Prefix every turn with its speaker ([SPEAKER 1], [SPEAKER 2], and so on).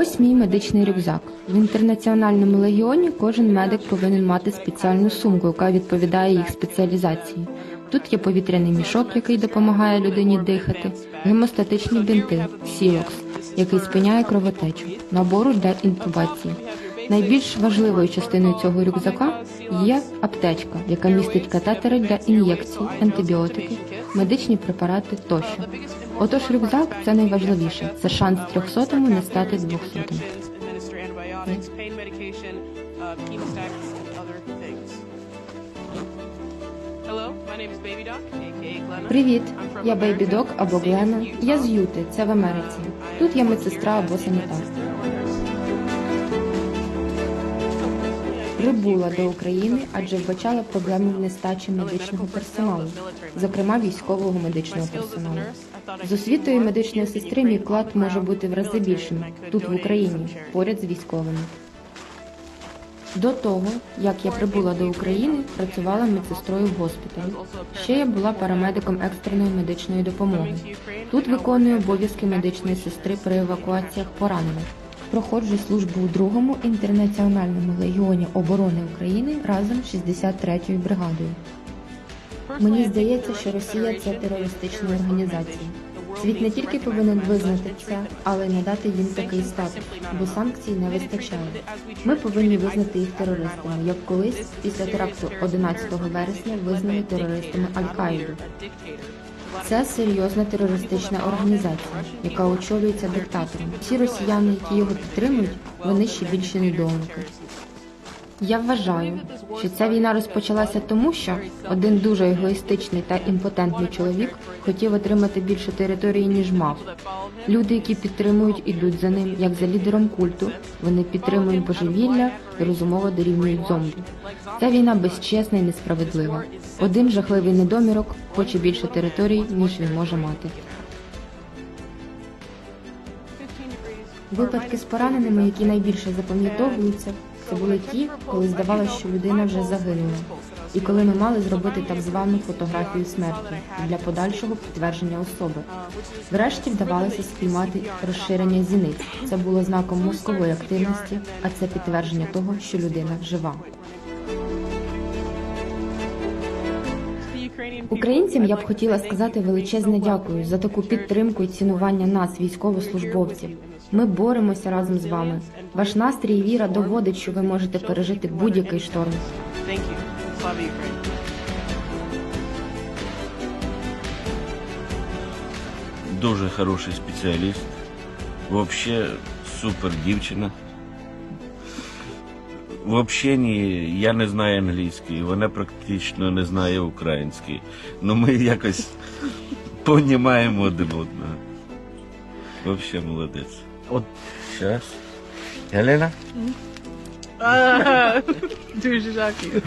[SPEAKER 1] ось мій медичний рюкзак. В інтернаціональному легіоні кожен медик повинен мати спеціальну сумку, яка відповідає їх спеціалізації. Тут є повітряний мішок, який допомагає людині дихати, гемостатичні бінти, сілокс, який спиняє кровотечу, набору для інтубації. Найбільш важливою частиною цього рюкзака є аптечка, яка містить катетери для ін'єкцій, антибіотики, медичні препарати тощо. Отож, рюкзак це найважливіше. Це шанс трьохсотому не стати двохсотим.
[SPEAKER 2] uh.
[SPEAKER 1] Привіт, я. Бейбі Док або Глена. Я з Юти, це в Америці. Тут я медсестра або санітар. Прибула до України, адже вбачала проблеми в нестачі медичного персоналу, зокрема військового медичного персоналу. З освітою медичної сестри мій вклад може бути в рази більшим тут в Україні, поряд з військовими. До того, як я прибула до України, працювала медсестрою в госпіталі. Ще я була парамедиком екстреної медичної допомоги. Тут виконую обов'язки медичної сестри при евакуаціях поранених. Проходжу службу у другому інтернаціональному легіоні оборони України разом з 63-ю бригадою. Мені здається, що Росія це терористична організація. Світ не тільки повинен визнати це, але й надати їм такий статус, бо санкцій не вистачає. Ми повинні визнати їх терористами, як колись після теракту 11 вересня визнали терористами Аль-Каїду. Це серйозна терористична організація, яка очолюється диктатором. Всі росіяни, які його підтримують, вони ще більше недоумки. Я вважаю, що ця війна розпочалася тому, що один дуже егоїстичний та імпотентний чоловік хотів отримати більше території, ніж мав. Люди, які підтримують, ідуть за ним, як за лідером культу. Вони підтримують божевілля і розумово дорівнюють зомбі. Ця війна безчесна і несправедлива. Один жахливий недомірок хоче більше територій, ніж він може мати. Випадки з пораненими, які найбільше запам'ятовуються, це були ті, коли здавалося, що людина вже загинула, і коли ми мали зробити так звану фотографію смерті для подальшого підтвердження особи. Врешті вдавалося спіймати розширення зіниць. Це було знаком мозкової активності, а це підтвердження того, що людина жива. Українцям я б хотіла сказати величезне дякую за таку підтримку і цінування нас, військовослужбовців. Ми боремося разом з вами. Ваш настрій і віра доводить, що ви можете пережити будь-який шторм.
[SPEAKER 3] Дуже хороший спеціаліст. Вообще супер дівчина. В общенні я не знаю англійської, вона практично не знає української. Ну ми якось понімаємо один одного. Вообще молодець. От зараз. Галина?
[SPEAKER 2] Дуже дякую.